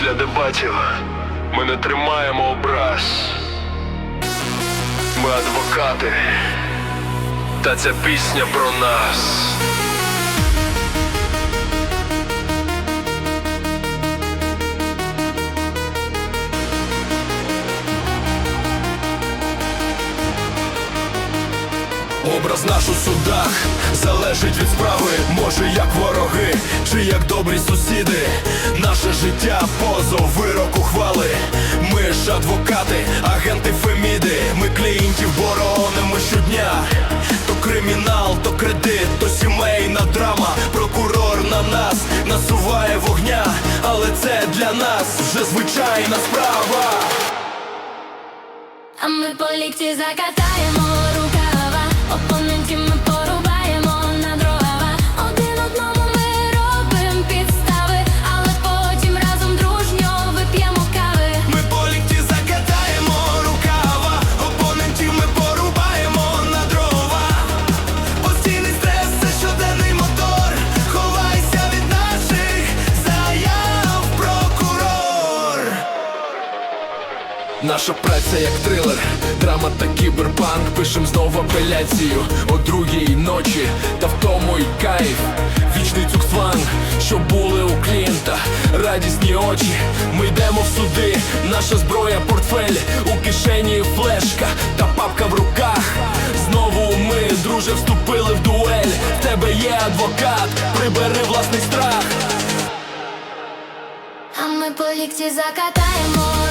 Після дебатів ми не тримаємо образ. Ми адвокати. Та ця пісня про нас. Образ наш у судах залежить від справи, може як вороги, чи як добрі сусіди. Наше життя позов вирок ухвали. Ми ж адвокати, агенти Феміди. Ми клієнтів боронимо щодня. То кримінал, то кредит, то сімейна драма. Прокурор на нас насуває вогня, але це для нас вже звичайна справа. А ми по лікті закатаємо опонентів ми порубаємо на дрова. Один одному ми робимо підстави, але потім разом дружньо вип'ємо кави. Ми по лікті закатаємо рукава, опонентів ми порубаємо на дрова. Постійний стрес це щоденний мотор. Ховайся від наших заяв, прокурор. Наша праця як трилер, драма та кіберпанк. Пишем знову апеляцію о другій ночі, та в тому й кайф. Вічний цуксванг, що були у клієнта, радісні очі. Ми йдемо в суди, наша зброя, портфель, у кишені флешка та папка в руках. Знову ми, друже, вступили в дуель. В тебе є адвокат, прибери власний страх. А ми по лікті закатаємо